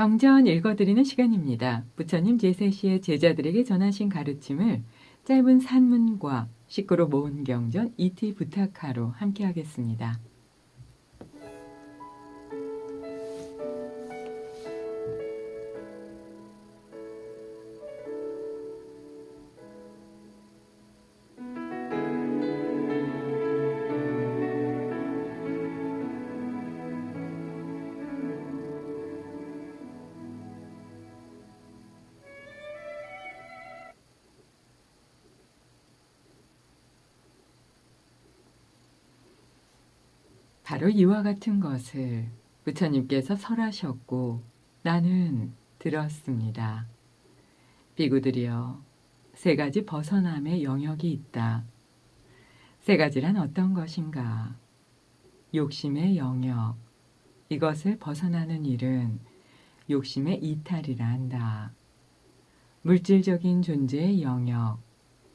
경전 읽어드리는 시간입니다. 부처님 제3시에 제자들에게 전하신 가르침을 짧은 산문과 식구로 모은 경전 이티 부탁하로 함께 하겠습니다. 바로 이와 같은 것을 부처님께서 설하셨고 나는 들었습니다. 비구들이여, 세 가지 벗어남의 영역이 있다. 세 가지란 어떤 것인가? 욕심의 영역. 이것을 벗어나는 일은 욕심의 이탈이라 한다. 물질적인 존재의 영역.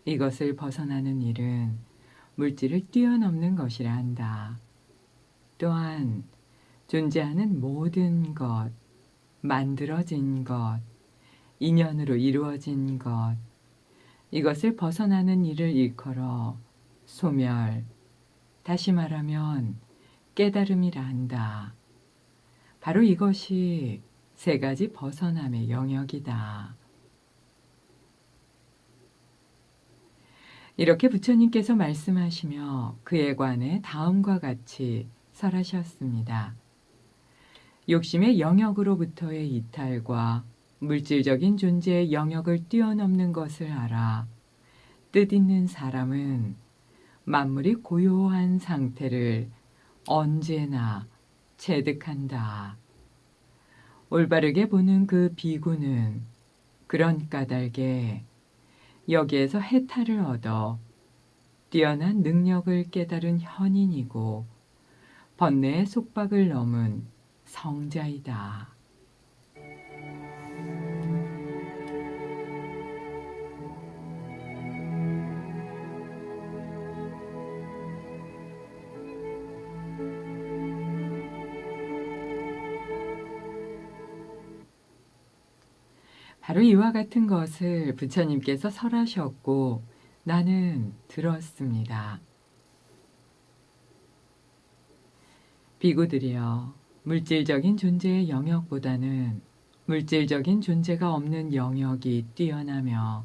이것을 벗어나는 일은 물질을 뛰어넘는 것이라 한다. 또한 존재하는 모든 것, 만들어진 것, 인연으로 이루어진 것, 이것을 벗어나는 일을 일컬어 소멸, 다시 말하면 깨달음이라 한다. 바로 이것이 세 가지 벗어남의 영역이다. 이렇게 부처님께서 말씀하시며 그에 관해 다음과 같이 설하셨습니다. 욕심의 영역으로부터의 이탈과 물질적인 존재의 영역을 뛰어넘는 것을 알아 뜻 있는 사람은 만물이 고요한 상태를 언제나 체득한다. 올바르게 보는 그 비구는 그런 까닭에 여기에서 해탈을 얻어 뛰어난 능력을 깨달은 현인이고 번뇌의 속박을 넘은 성자이다. 바로 이와 같은 것을 부처님께서 설하셨고 나는 들었습니다. 비구들이여 물질적인 존재의 영역보다는 물질적인 존재가 없는 영역이 뛰어나며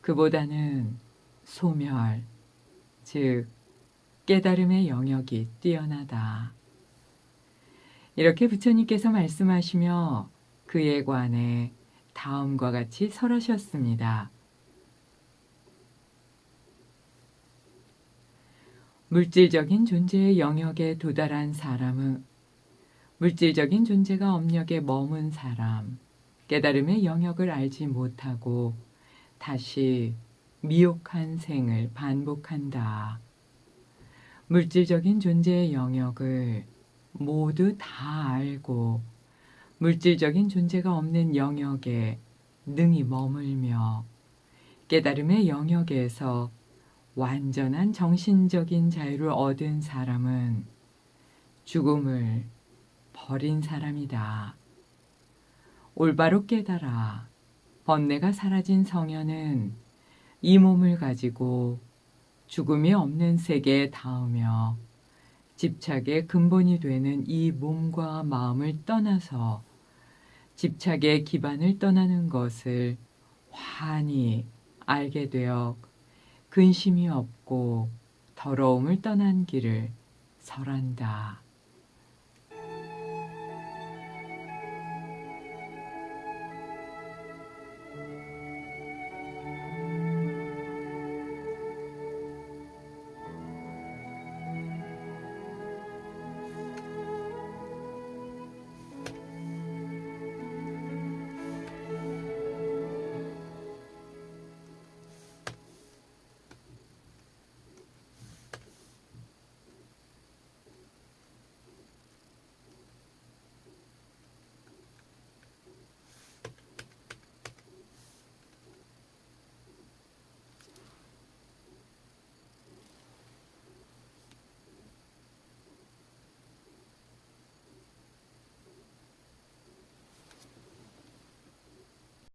그보다는 소멸, 즉 깨달음의 영역이 뛰어나다. 이렇게 부처님께서 말씀하시며 그에 관해 다음과 같이 설하셨습니다. 물질적인 존재의 영역에 도달한 사람은 물질적인 존재가 업력에 머문 사람, 깨달음의 영역을 알지 못하고 다시 미혹한 생을 반복한다. 물질적인 존재의 영역을 모두 다 알고 물질적인 존재가 없는 영역에 능히 머물며 깨달음의 영역에서 완전한 정신적인 자유를 얻은 사람은 죽음을 버린 사람이다. 올바로 깨달아 번뇌가 사라진 성현은 이 몸을 가지고 죽음이 없는 세계에 닿으며 집착의 근본이 되는 이 몸과 마음을 떠나서 집착의 기반을 떠나는 것을 환히 알게 되어 근심이 없고 더러움을 떠난 길을 설한다.